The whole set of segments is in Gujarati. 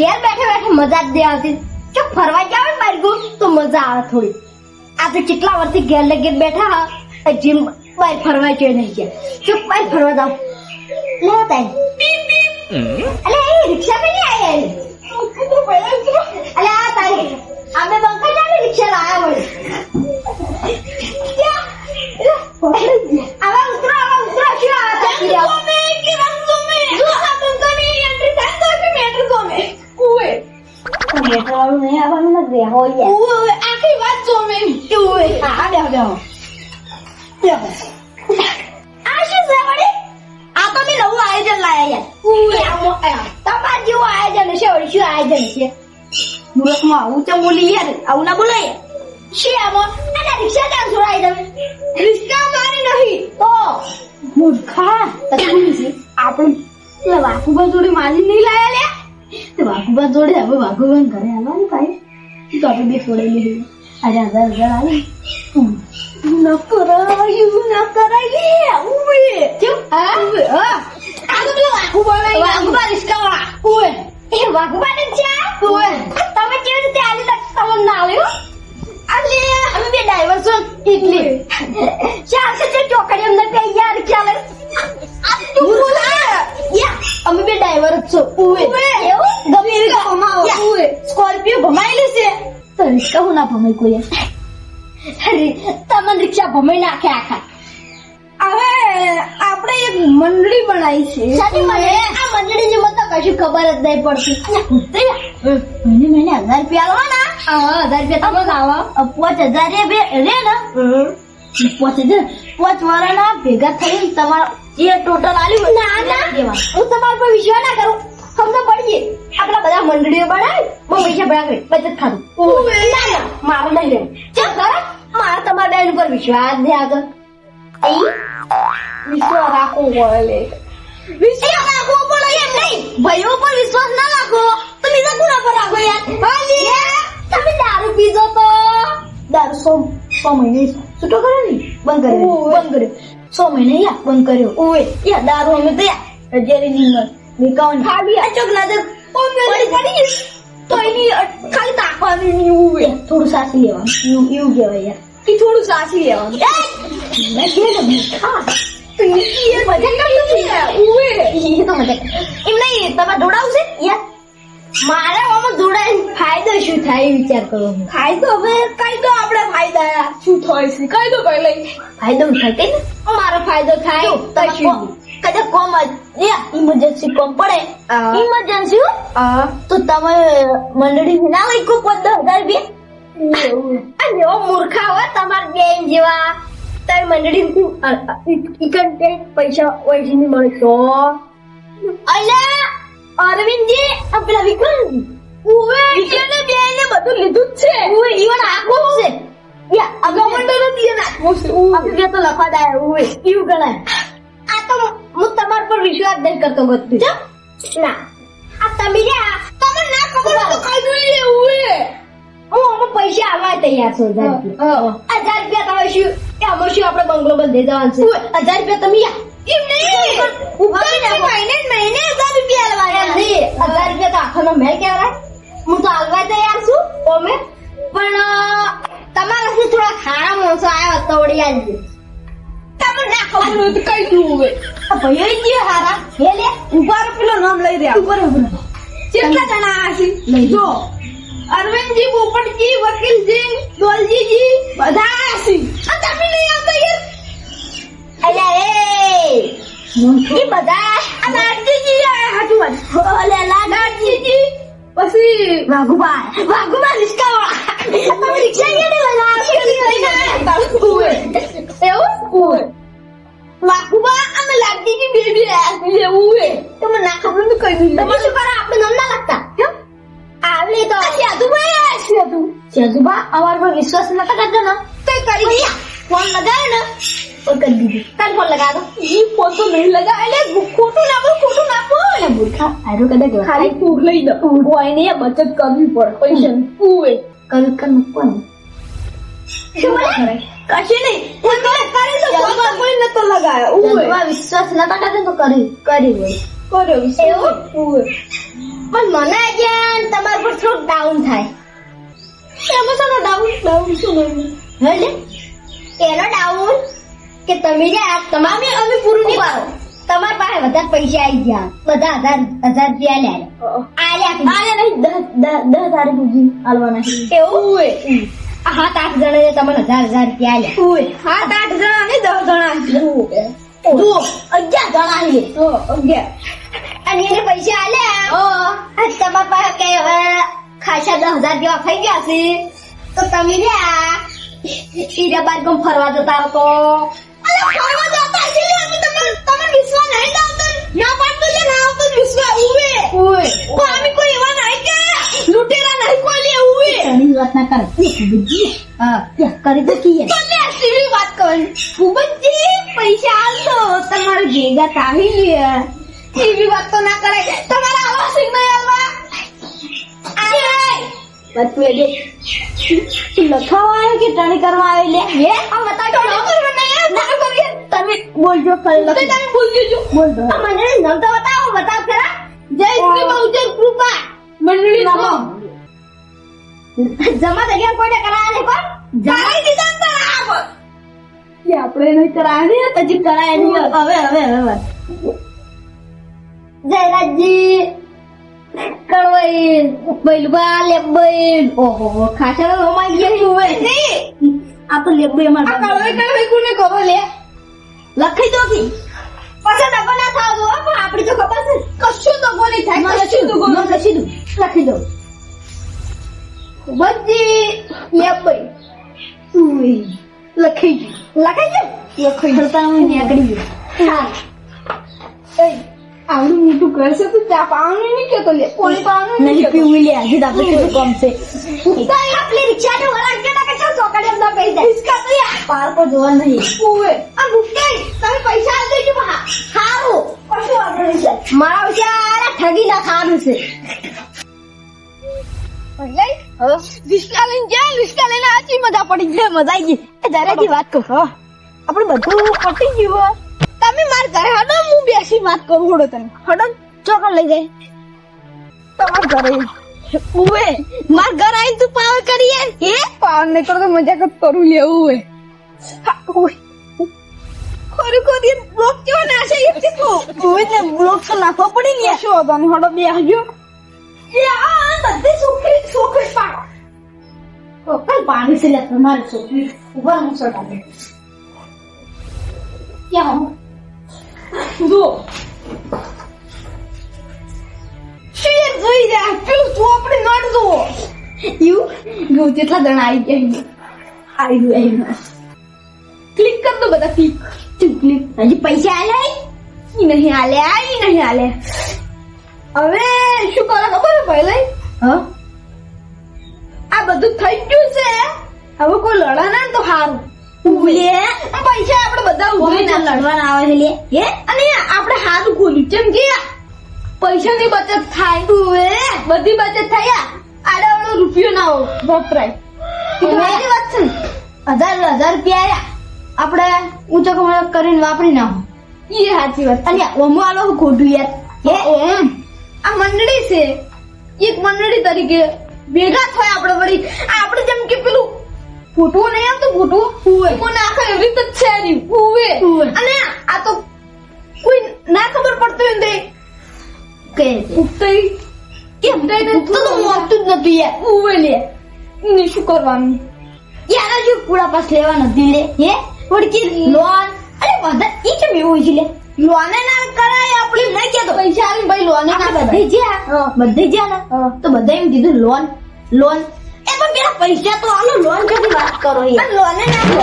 ઘેર બેઠે બેઠે મજા જ દે આવતી. જો ફરવા જાવ ને બાર ગુમ તો મજા આવે થોડી. આ તો કેટલા વર્ષથી ઘેર ઘેર બેઠા હા જીમ બાર ફરવા જોઈ નહીં ગયા. ચૂપ બાર ફરવા જાવ લે તાઈ અલે, એ રિક્ષા કઈ આયા અલે, આ તારી. અમે બંકર જાવ રિક્ષા લાયા હોય. આવા ઉતરો આવા ઉતરો. શું આ મેટ્રો નહીં આવવાનું નથી હોય યાર આખી વાત જો મેં એવું હા બેહો બેહો બેહો આ શું છે વળી આ તો મેં નવું આયોજન લાયા યાર તમાર જેવું આયોજન છે વળી શું આયોજન છે મુરતમાં આવું તો બોલી યાર આવું ના બોલાય શું આમાં અને રિક્ષા ચાલ છોડાય તમે રિક્ષા મારી નહીં તો મૂર્ખા તકલીફ છે આપણે તે વાકુબા જોડે નહીં લાયા લે તે વાકુબા જોડે હવે વાઘુબા ઘરે આવવાનું ભાઈ તો આપણે બે છોડેલી અરે હજાર હજાર આવે? ન કરાયું ન કરાય. ઉવે ચૂપ. હા? હા. આ તો પેલો વાકુબા વાકુબા રિક્ષા વાળા એ વાકુબા ને ચા ઉવે. તમે કેવી રીતે આલી તક તમને ના આવ્યો અલે અમે બે ડ્રાઈવર છો એટલે ચાલ છે ચોકડી અમને બે યાર ચાલે આ તું બોલા. યા અમે બે ડ્રાઈવર જ છો ઉવે. એવી ભમાવો ઉવે સ્કોર્પિયો ભમાયેલી છે તો રિક્ષા હું ના ભમાઈ કોઈ તમને રિક્ષા ભમાઈ નાખે આખા. હવે આપણે એક મંડળી બનાવી છે. સાચી મને આ મંડળીની મને તો કશું ખબર જ નહીં પડતી. મહિને મહિને હજાર રૂપિયા આલવાના હા હજાર રૂપિયા તમે આવા. પાંચ હજાર રે ને. પાંચ હજાર પાંચ વાળાના ભેગા થઈને તમારા જે ટોટલ આલ્યું ના ના. હું તમારા પર વિશ્વાસ મંડળીઓ બનાવી બહુ પૈસા ભરાવે બચત ખાતું. ના ના. મારું નહીં લેવું ચાલ ખરા મારે તમારા બેન ઉપર વિશ્વાસ દે આગળ. વિશ્વાસ રાખવો પડે લે. વિશ્વાસ રાખવો પડે એમ નહીં. ભાઈઓ પર વિશ્વાસ ના રાખો. તો બીજા કોના પર રાખો યાર. હાલી તમે દારૂ પીજો તો? દારૂ સો સો મહિને છૂટો કર્યો ને? બંધ કર્યો. બંધ કર્યો. સો મહિને યા બંધ કર્યો. ઓએ યા દારૂ અમે તો યા હજારી ની નિકાવન આ અચોક નજર પડી પડી તો એની ખાલી તાકવાની ની થોડું સાસી લેવાનું. એવું એવું કહેવાય યાર. કે થોડું સાચી લેવાનું. મેં કીધું ને, ખા. તો એ મજા કરતી છે ઉવે એ તો મજા એમ નહીં તમે દોડાવશે? યાર. મારે આમાં દોડાય. ફાયદો શું થાય વિચાર કરો ફાયદો હવે કઈ તો આપણે ફાયદા શું થાય છે? કઈ તો કઈ લઈ. ફાયદો થાય ને. મારો ફાયદો થાય તો કદાચ કોમ ઇમરજન્સી કોમ પડે. ઇમરજન્સી તો તમે મંડળી ના લઈ કો પદ હજાર બે? અને એવો મૂર્ખા હોય તમાર બેન જેવા. તમે મંડળી ઇકન પૈસા પૈસા મળે તો અલે અરવિંદજી આ પેલા વિક્રમ ઉવે એને બે એને બધું લીધું જ છે. ઉવે ઈવન આખો છે. યા અગાઉ નથી નાખવું છે. ઉવે. તો લખવા દે ઉવે. એવું ગણાય. હું વિશ્વાસ નહીં કરતો બધું. ના. આ તમે રહ્યા તમે ના ખબર તો કઈ જોઈએ એ. હું અમે પૈસા આવવા તૈયાર છું હજાર રૂપિયા. હજાર રૂપિયા તમે શું? કે અમે શું આપણે બંગલો બંધ જવાનું છે? હજાર રૂપિયા તમે એમ નહીં. ઉપર મહિને મહિને હજાર રૂપિયા એમ નહીં, હજાર રૂપિયા તો આખાનો મેં કહેવાય. હું તો હાલવા તૈયાર છું ઓમે. પણ તમારાથી થોડા ખાણા માણસો આવ્યા હતા વળી આવી ના ખબર હોય તો કઈ દઉં ઉવે આ ભાઈઓ હારા. હે લે ઊભા પેલો નામ લઈ રહ્યા. ઉપર કેટલા જણા આ છે? લઈ જો અરવિંદજી પોપટજી વકીલજી દોલજીજી બધા આ છે. આ તમે નહીં આવતા યાર. અલ્યા એ. એ બધા આ લાડજીજી આ હાચું ઓલે લાડજીજી પછી વાઘુબા વાઘુબા રિક્ષા વાળા. તમે રિક્ષા આવ્યા ઉવે. એવું. વાકુબા અમે લાડજીજી બે બે આ છે ઉવે તમે ના ખબર તો કઈ દીધું તમે શું કરો આપણે નમ ના લાગતા આવલે તો. યાદુભાઈ આ છે તું અવાર પર વિશ્વાસ નતા કરતો ને? કઈ કરી ફોન લગાવ્યો ને. તો કરી દીધું. કાલ ફોન લગા દો ઈ ફોન તો નહીં લગા એટલે ખોટું ના બોલ ખોટું ના બોલ. મૂર્ખા આરો કદા કેવા ખાલી પૂર લઈ દો કોઈ નહીં બચત કરવી પડે. પૈસા ઉવે કલ કલ કોણ શું બોલે? કશી નહીં. હું તો કરી તો તો કોઈ નતો લગાયો. ઉવે. વિશ્વાસ ન કરતો તો કરી કરી હોય. કર્યો એવું? ઉવે. પણ મને આજે તમારા પર થોડું ડાઉન થાય. એમાં શાનો ડાઉન ડાઉન શું બન્યું એટલે એનો ડાઉન કે તમે જે આ તમામે અમે પૂરું નહીં પાડો તમાર પાસે વધારે પૈસા આવી ગયા. બધા હજાર હજાર રૂપિયા લે આલ્યા આલ્યા નહીં દસ દસ તારીખ સુધી આલવાના એવું? એવું આ સાત આઠ જણા તમને હજાર હજાર રૂપિયા આલ્યા ઓય સાત આઠ જણા ને દસ જણા અગિયાર જણા છે ઓ અગિયાર. અને એને પૈસા આલ્યા ઓ. તમારા પાસે કે હવે ખાસા દસ હજાર જેવા થઈ ગયા છે. તો તમે રહ્યા ઈરા બાર ગમ ફરવા જતા હો તો ફરવા જતા છે વિશ્વાસ નહીં આવતો. ના પાડતો ના આવતો વિશ્વાસ ઉવે. ઓય કોઈ એવા નહીં કે લૂંટેરા નહીં કોઈ લે ઉવે. એની વાત ના કર? બુજી હા. કરી તો કીએ તને સીધી વાત કરવાની? ભૂપતજી પૈસા આલો તમારે ભેગા તાવી લે. એવી વાત તો ના કરે તમારા આવા સિંહ નહીં આલવા બધું એ લખાવા આવ્યો કે ટણી કરવા આવે લે? હે? આ બતા તો તમે બોલજો કરી તો તમે બોલજો જજો બોલ દો મને નામ બતાવો. બતાવ ખરા. જય શ્રી બહુજન કૃપા. મંડળી નામો. જમા. જગ્યા કોઈને કરાયા ને પણ? જમાઈ દીધા તારા આપ કે આપણે નહીં કરાયા ને પછી કરાયા નહીં હવે હવે હવે. જયરાજજી કળવાઈ બૈલબા લેબૈન ઓહો ખાસા રોમાઈ ગયા હોય આ તો લેબૈ આ અમાર કળવે કળવે કોને કરો લે? લખી દો કી. લખી દો બધી લેબઈ ઉઈ. લખી દો લખી દો લખી દો તમે નીકળી ગયો. હા. આવડું મોટું કરશે તો ચા પાવાનું નહીં કેતો લે. પોણી પાવાનું નહીં પીવું લે આજે આપણે કેટલું કમ છે? આપલી રિક્ષા ને વળાંક કે કે ચાલ ચોકડી અંદર બેસી જાય. ઇસકા તો યાર પાર પર જોવા નહીં. ઉવે. આ મુકે તમે પૈસા આલ દેજો હા હારું. કશું આગળ નહીં છે મારા વિચાર ઠગી ના ખાનું છે. રિસ્કા લઈને જ્યાં રિસ્કા લઈને આચી મજા પડી ગઈ મજા આવી ગઈ. એ વાત કરો આપણે બધું પટી ગયું તમે માર ઘરે હડો હું બેસી વાત કરું હડો તને. હડો ચોકડ લઈ જાય. તમાર ઘરે ઉવે માર ઘર આવીને તું પાવ કરીએ. એ પાવર નહીં કરો તો મજા કર કરું લેવું હોય. ખોરી ખોરી બ્લોક કેવો નાશે એક તો ઉવે ને બ્લોક તો નાખવો પડી ને શું હતો ને હડો બે આવ્યો બધી સુખી સુખી પાડો. કઈ પાણી છે લે, તમારે છોકરી ઊભા હું દે ક્યાં હું? જો શેર જોઈ જા પેલું જો આપણે નટ જુઓ. યુ, ગો જેટલા જણા આવી ગયા આવી ગયું ગયું ક્લિક કર બધા, ક્લિક. ક્લિક. હજી પૈસા આલે નહીં આલે નહીં આલે. હવે શું કરે ખબર હે ભાઈ લઈ આ બધું થઈ ગયું છે. હવે કોઈ લડા ના તો સારું પૈસા આપણે બધા ઊભી ના લડવાના આવે છે લે? હે? અને આપણે હારું ખોલ્યું. કેમ કે પૈસાની બચત થાય. હવે બધી બચત થાય આડે આવડો રૂપિયો ના વપરાય. તમારી વાત છે હજાર હજાર રૂપિયા આપણે ઊંચો કમળો કરીને વાપરી નાખો. એ સાચી વાત અને ઓમો આલો ખોટું યાર. હે? ઓમ. આ મંડળી છે. એક મંડળી તરીકે ભેગા થાય આપણે વળી. આ આપણે જેમ કે પેલું ફોટો નહીં આવતો ફોટો ઉવે. મને આખા એવી રીતે છે નહીં ઉવે. અને આ તો કોઈ ના ખબર પડતું હોય ને કે ઉગતઈ કેમ? તો તો મોટું જ નતું યાર. ઉવે લે. ને શું કરવાનું? યાર જો પૂરા પાસ લેવા નથી લે હે ઓળખી લોન. અરે બધા ઈ કેમ એવું છે લે? લોને ના કરાય આપણે નહીં કેતો પૈસા આવી ભાઈ લોને ના કરાય. બધે જ્યા બધે જ્યા ને તો બધા એમ કીધું લોન લોન. એ પણ પેલા પૈસા તો આલો લોન કે વાત કરો એ. પણ લોને ના કરો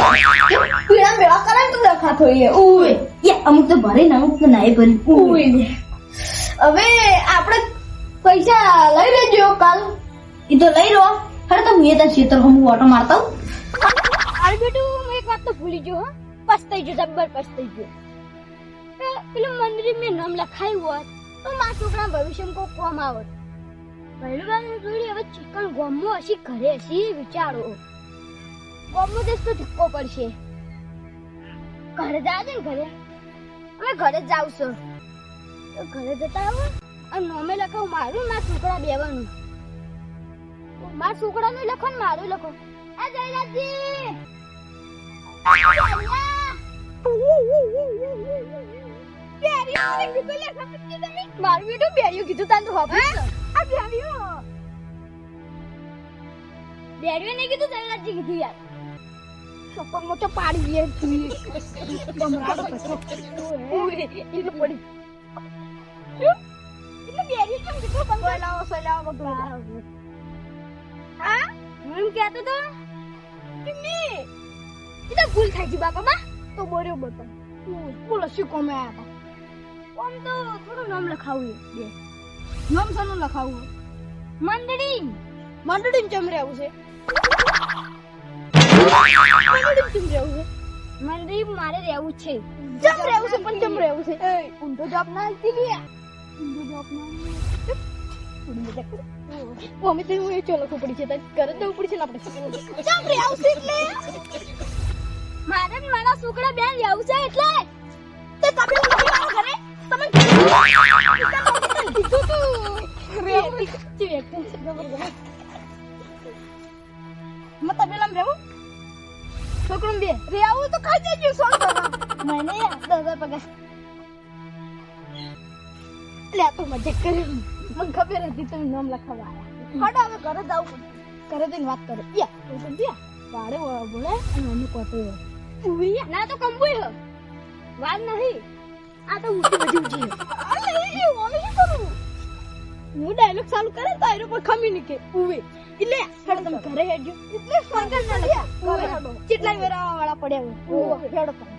પેલા મેળા કરે તો ડખા થઈએ ઓય યાર અમુક તો ભરે ના અમુક તો નાય ભરી. ઓય હવે આપણે પૈસા લઈ લેજો કાલ. એ તો લઈ લો. હરે તો હું એ તાર ક્ષેત્ર હું ઓટો મારતા. હું અરે બેટું એક વાત તો ભૂલી ગયો હા. પસ્તાઈ ગયો જબ્બર પસ્તાઈ ગયો. એ પેલું મંદિર મેં નામ લખાયું હોત, તો મારા છોકરા ભવિષ્યમાં કોઈ કોમ આવત. પહેલું જોડી હવે ચિકન ગોમો હશી ઘરે હશી વિચારો. ગોમો દેશ તો ધક્કો પડશે? ઘરે જાજે ને ઘરે. અમે ઘરે જ જાવ તો ઘરે જતા આવો અને નોમે લખો, મારું મારા છોકરા બેવાનું. મારા છોકરાનું લખો ને મારું લખો. આ જયરાજજી મારું બેટું બેડિયું કીધું તાન તો હોપી આ બેડિયું બેડિયું નહીં કીધું જયરાજજી કીધું યાર સપન મોટો પાડી દે તું. ઓય એટલે પડી એટલે બેડિયું કેમ કીધું બંધ સોયલાવો સોયલાવો બગલા હા હું કહેતો તો કે તો તો તો બોલો, શું કોમે આયા આમ તો થોડું નામ લખાવું બે હતા નામ સાનું લખાવું મંડળી મંડળી ચમ રહેવું છે મંડળી ચમ રહેવું છે મંડળી મારે રહેવું છે ચમ રહેવું છે પણ ચમ રહેવું છે એ ઊંધો જોબ ના આલતી લ્યા ઊંધો જોબ ના મમ્મી તો હું એ ચો લખવું પડી છે તારે કરે તો ઉપડી છે ને આપણે ચમ રહેવું છે એટલે મારે મારા છોકરા બેન રહેવું છે એટલે તે તમે આવો ખબર ગમે મત પેલા રહેવું છોકરું બે રહેવું તો ખાઈ જજો કરવા મને દસ હજાર પગાર લે તો મજાક કરી મને ખબર હતી તમે નામ લખાવા હડો હવે ઘરે જાવું ઘરે જઈને વાત કરો યા તો સમજ્યા વાડે બોલે અને અમે કોતો ઉવી ના તો કંબુય વાત નહીં આ તો ઊંચી બધી ઊંચી અલે એ ઓમે શું કરું હું ડાયલોગ ચાલુ કરે તો એનો પર ખમી નીકે. ઉવે. એટલે હેડો તમે ઘરે હેડજો. એટલે સંકલ ના લે ઘરે હેડો. કેટલાય વેરા વાળા પડ્યા હોય. હેડો તમે.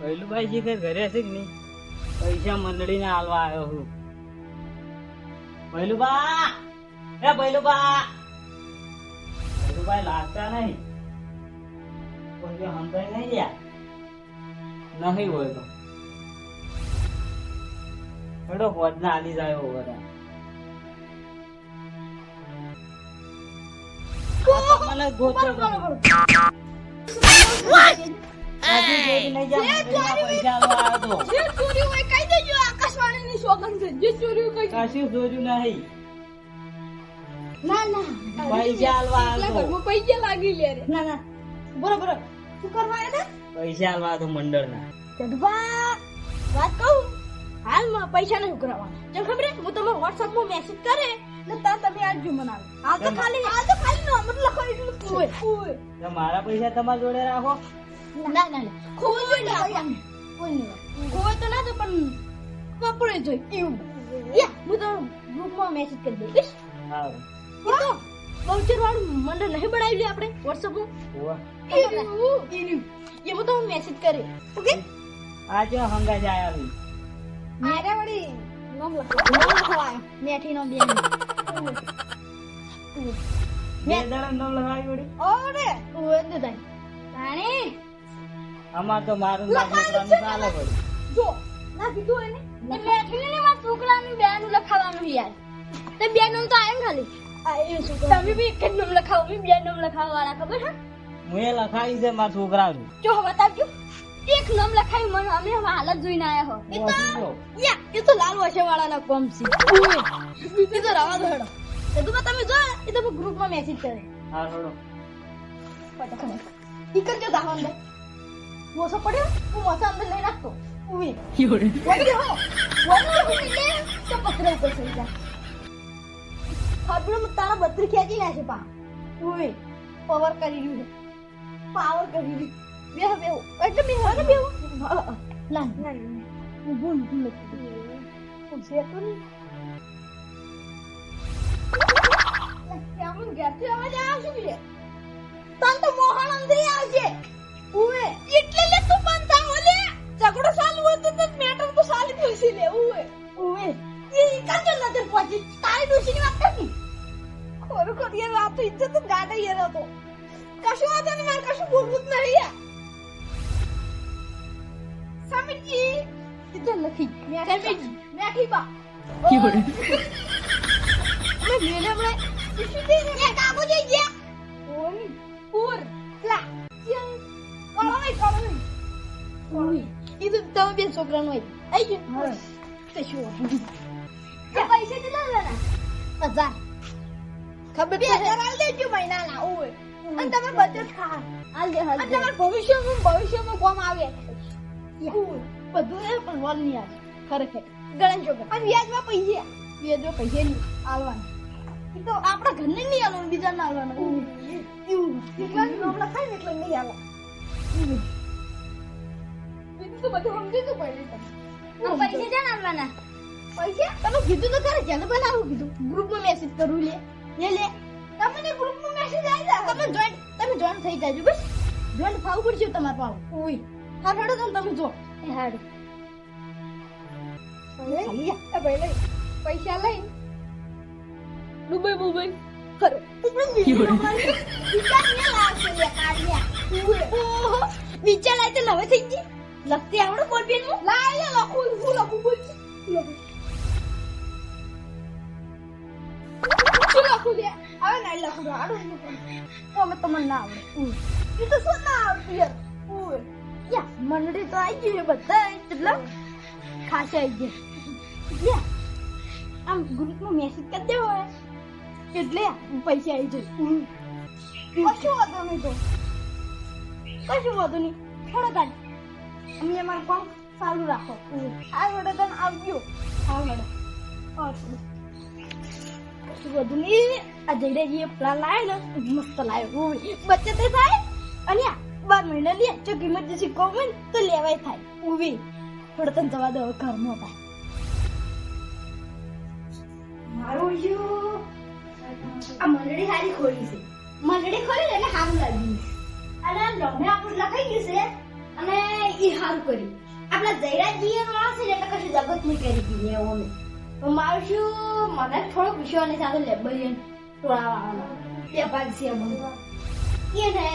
પહેલું ભાઈ જે કઈ ઘરે હશે કે નહીં? પૈસા મંડળીને હાલવા આવ્યો હું. પહેલું બા એ પહેલું બા પહેલું ભાઈ લાગતા નહીં. કોઈ હંતાઈ નહીં યાર નહીં હોય તો. હેડો હોદના આલી જાય બધા મને મંડળીના પૈસા. લાગી લે ના ના. બરોબર શું કરવા પૈસા હાલવા તો મંડળના. વાત કહું? હાલમાં પૈસા નહીં ઉઘરાવવાના જો ખબર હે? હું તમને WhatsApp માં મેસેજ કરે ને તા તમે આ જો મનાવ આ તો ખાલી આ તો ખાલી નંબર લખો એટલું ઓય ઓય મારા પૈસા તમારા જોડે રાખો? ના ના ના. ખોવા જોઈ ના કોઈ ખોવા તો ના તો પણ વાપરે જોઈ એવું. યા હું તો ગ્રુપમાં મેસેજ કરી દઈશ. હા તો વાળું મંડળ નહીં બનાવી લે આપણે WhatsApp માં. એનું એનું એમાં वो હું મેસેજ मैसेज करें ओके आज હંગા જાય આવી મારે વળી નામ લખવા નામ લખવાયો મેઠી નો બેન. બે જણા નામ લગાવી વળી. ઓરે ઓય દે તાણે અમાર તો મારું નામ છોકરાનું ચાલે વળી. જો ના કીધું એને? એ બેઠી ને મારા છોકરાનું બેનું લખાવાનું યાર તે બે નામ તો આયમ ખાલી. તમે બી એક જ નામ લખાવો મેં બે નામ લખાવવા વાળા ખબર હે હું લખાઈ છે મારા છોકરાનું. જો બતાવજો. એક નામ લખાયું મને અમે હવે હાલત જોઈને આયા હો. લો. યા એ તો લાલ વાશે વાળાના કોમ છે. એ તો રવા દો હેડો. એ તો તમે જો એ તો ગ્રુપમાં મેસેજ કરે. હા છોડો ઈ કરજો દાહો અંદર. મોસો પડ્યો? હું મોસો અંદર લઈ નાખતો. ઉવી વળી હો. વળી હો એટલે તો પકડે ઉપર જા. ખબર તારા બત્રી ખેંચી નાખે પા. ઉવી પાવર કરી રહ્યું છે. પાવર કરી રહ્યું બે બે એટલે બે હવે બે ના ના. હું ભૂલ ભૂલ હું છે તો કેમન ઘેરથી અવાજ આવે છે તન તો મોહન અંદર આવશે. ઉવે એટલે લે તું બંધ થા ઓલે. ઝઘડો ચાલુ હોય તો મેટર તો ચાલી થશે લે ઉવે. ઉવે. એ કાચો નજર પહોંચી તારી ડોશીની વાત કરી ખોરું ખોરું વાત તો ઇજ્જત જ ગાડે યાર હતો કશું વાંધો નહીં મારે કશું બોલવું જ નહીં સમીરજી. ઇધર લખી? સમીરજી મેઠી બા. મેડમ રે શું દે ને કાબુ જઈ ગયા. લા ચિયન કોલો નહીં કોલો નહીં કોલો નહીં. ઈ તો તમે બે છોકરાનો હોય. આઈ ગયો. કશું પૈસા કેટલા લેવાના? હજાર. ખબર બે હજાર આલ દેજો મહિનાના ઓય. અને તમે બચત ખા અને તમારે ભવિષ્યમાં ભવિષ્યમાં કોમ આવે. બધું એ પણ લોન નહીં આવે. ખરેખર. ગણેશ જો અને વ્યાજમાં પૈસા. વ્યાજમાં પૈસા નહીં આલવાના તો આપણા ઘરને નહીં આલવાનું બીજા ના આલવાનું એવું કેટલા નામ લખાય ને એટલે નહીં આલવા તો બધું સમજી તું પૈસા ક્યાં આલવાના પૈસા? તમે કીધું તો ખરે જેને બનાવું કીધું. ગ્રુપમાં મેસેજ કરું લે. લે લે. તમને ગ્રુપમાં મેસેજ આવી જાય તમે જોઈન તમે જોઈન થઈ જાજો બસ. જોઈન થાવું પડશે તમારે પાવ ઓય હા હેડો તમે તમે જો. એ હાડ પૈસા લઈ. દુબઈ મુંબઈ ખરો. વિચાર લાય તો નવે થઈ ગઈ. લખતી આવડે બોલ પેન લાય લે લખું હું લખું બોલ. શું લખું? લે હવે નહીં લખું તો આડું તો અમે તમને ના આવડે. એ તો શું ના આવડતું યાર? યા મંડળી તો આવી ગઈ બધા કેટલા? ખાસ આવી ગયા. આમ ગ્રુપમાં મેસેજ કરી દેવો એટલે પૈસા આવી જાય. કશું વાંધો નહીં તો. કશું વાંધો નહીં. થોડો કાઢ અમને અમારું કામ ચાલુ રાખો. આ વડે તને આવજો. આ વડે. કશું વાંધો નહીં આ જયરાજીએ પ્લાન લાવ્યો ને, મસ્ત લાવ્યો હોય થાય અને બાર મહિના લે, જો ઇમરજન્સી કોમ હોય તો લેવાય થાય. ઊભી થોડો તને જવા દો ઘરમાં થાય. મારું યુ. આ મંડળી સારી ખોલી છે. મંડળી ખોલી એટલે હામ લાગી અને ડોમે આપણું લખાઈ ગયું છે અને એ સારું કરી આપણા જયરાજીએ વાળા છે એટલે કશું જગત નહીં કરી દીધી એવું મારું શું મને થોડોક અને સાથે લેબરિયન ટોળાવાળાનો બે ભાગ છે એ ને,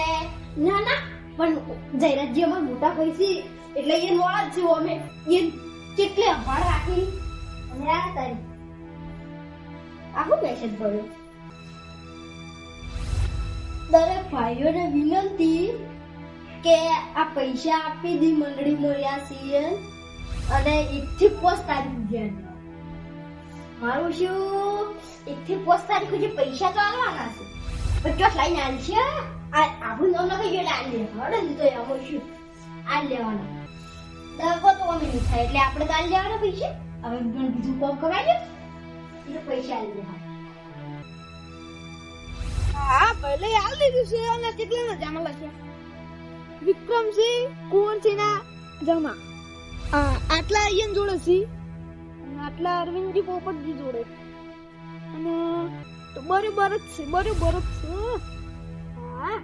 ના ના, પણ જયરાજી અમારા મોટા પૈસી, એટલે એ મોડા છે અમે. એ કેટલે અભાળ રાખી. અને આ આખો મેસેજ ભર્યો. દરેક ભાઈઓને વિનંતી કે આ પૈસા આપી દી મંડળી મળ્યા છીએ અને એક થી પાંચ તારીખ ધ્યાન મારું શું? એક થી પાંચ તારીખ સુધી પૈસા તો આવવાના છે. પણ ચોટ લઈને આવી છે આ આપણું નામ ગયું એટલે આ લે હડે ને તો આમાં શું? આ લેવાનો. દગો તો અમે નહીં થાય, એટલે આપણે તો આ લેવાના પૈસા. હવે બીજું કોમ કરાવીએ એટલે પૈસા આવી જાય હા. ભલે હાલ દીધું છે, અને કેટલા જમા લખ્યા વિક્રમસિંહ, કુંવરસિંહના જમા. આ, આટલા અહીંયા જોડે અને આટલા અરવિંદજી પોપટજી જોડે. અને બરોબર જ છે, બરોબર જ છે, હા.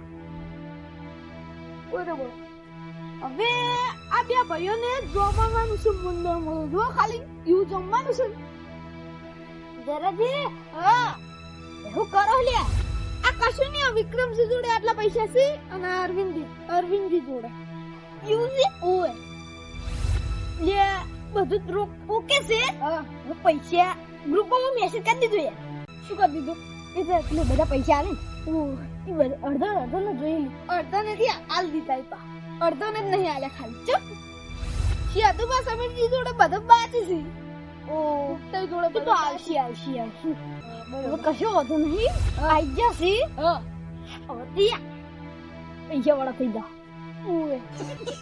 બરોબર. હવે આ બે ભાઈઓને જમવાનું છે મંદિરમાં જો ખાલી એવું જમવાનું છે જરાજી, હા. એવું કરો લ્યા આ કશું નહીં, આ વિક્રમજી જોડે આટલા પૈસા છે અને અરવિંદજી અરવિંદજી જોડે. યુઝી ઓય લે બધું ઓકે છે. હું. પૈસા ગ્રુપમાં મેસેજ કરી દીધો યાર શું કરી દીધું? એ તો એટલે બધા પૈસા આવે ને. એ બધા અડધો અડધો ને જોઈ અડધો નથી આલ દીધા એ પા. અડધો ને નહીં આલ્યા ખાલી. ચુપ. શિયા બસ અમીરજી જોડે બધો બાચી છે. ઓ તો જોડે તો આવશે આવશે આવશે. બરોબર. કશો વાંધો નહીં. આઈ જશે હવે પૈસા વાળા થઈ જા ઓએ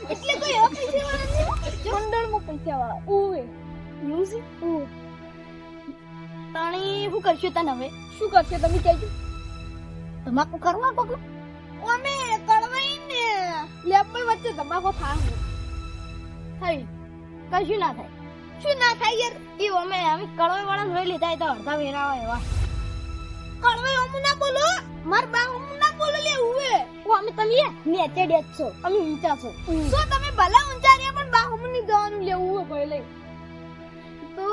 એટલે કોઈ પૈસા વાળા નહીં મંડળમાં પૈસા વાળા એવું છે ઓએ તાણી શું કરશો તને હવે? શું કરશે તમે કહેજો. તમાકુ કરવા પગલો અમે કરવાઈ ને લેબમાં વચ્ચે તમાકુ થાય થઈ. કશું ના થાય. શું ના થાય યાર? એ અમે અમે કડવાઈ વાળા જોઈ લીધા તો અડધા વેરાવા એવા. કડવાઈ અમુ ના બોલો. માર બા અમુ ના બોલો, લે, ઉવે. ઓ અમે તમે નેચે ડેચ છો. અમે ઊંચા છો. તો તમે ભલા ઊંચા રહ્યા પણ બા હમની દવાનું લેવું હોય લઈ? તો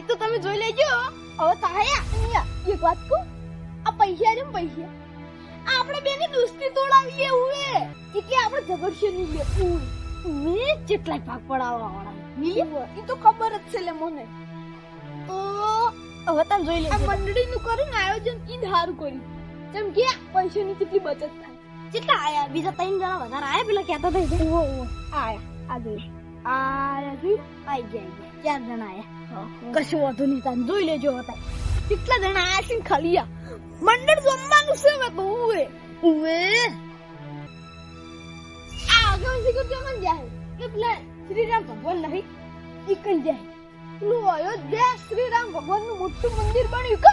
એ તો તમે જોઈ લેજો. હવે તાયા એક વાત કહું? આ પૈસા ને પૈસા. આપણે બેની દોસ્તી તોડાવીએ ઉવે એટલે આપણે ઝઘડશે નહીં લે ઉવે ઉવે કેટલાય ભાગ પડાવવા વાળા. મિલી એ તો ખબર જ છે લે મને. તો હવે તમે જોઈ લેજો. આ મંડળીનું કરું ને આયોજન ઈ સારું કર્યું. જેમ કે પૈસાની કેટલી બચત થાય. કેટલા આયા બીજા ત્રણ જણા વધારે આયા પેલા કહેતા થઈ જાય આયા આ જોઈ આયા જોઈ આઈ ગયા ચાર જણા આયા કશું વાંધો નહીં તાન જોઈ લેજો હતા કેટલા જણા આયા છે ને ખાલી આ મંડળ જમવાનું છે હવે બહુ ઉવે ઉવે આ આગળ શીખર મન જાય એટલે શ્રીરામ ભગવાન નહીં ઈકન જાય પેલું અયોધ્યા શ્રીરામ ભગવાનનું મોટું મંદિર બન્યું કે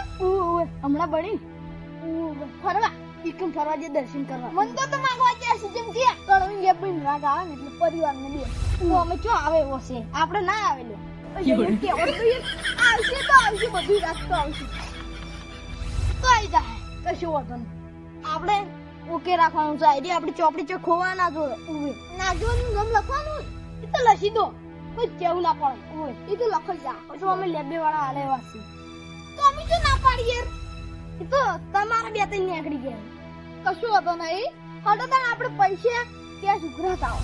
હમણાં બન્યું ફરવા ઈકન ફરવા જે દર્શન કરવા મન તો તો માંગવા ગયા છે જેમ કે કળવી લે બન રાગ આવે ને એટલે પરિવાર ને બે તો અમે ચો આવે એવો છે આપણે ના આવેલો આવશે તો આવશે બધું રાસ્તો આવશે તો આવી જાય કશું વાંધો નહીં આપણે ઓકે રાખવાનું છે આઈડી આપણી ચોપડી ચો ખોવા ના જો ઉવે ના જો ગમ લખવાનું એ તો લખી દો કોઈ કેવું ના પડે એ તો લખો જા પછી અમે લેબે વાળા આલે વાસી તો અમે જો ના પાડીએ એ તો તમારા બે ત્રણ નીકળી ગયા. કશું હતો નહીં. હટો તને આપણે પૈસા ક્યાં ઉઘરાતા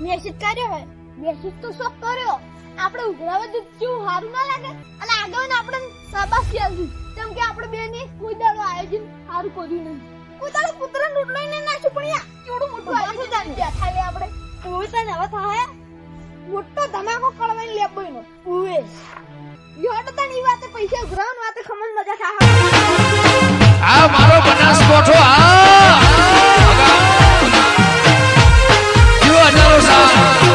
મેસેજ કર્યો હે? મેસેજ તો શોખ કર્યો. આપણે ઉઘરાવે તો કેવું સારું ના લાગે? અને આગળ આપણે શાબાશી આલશું કેમ કે આપણે બે ને કોઈ દાડો આયોજન સારું કર્યું નહીં. કોઈ દાડો કૂતરા રોટલો લઈને નાખ્યું પણ યા કેવડું મોટું આયોજન લે આપણે. કોઈ તને હવે થાય મોટો ધમાકો કરવાની લેબોઈનો ઉવેશ ઉવે. યોડ તની વાતે, પૈસા ગ્રહણ વાતે ખમન મજા થા આ મારો બનાસ કોઠો આ જો અનારો સાહેબ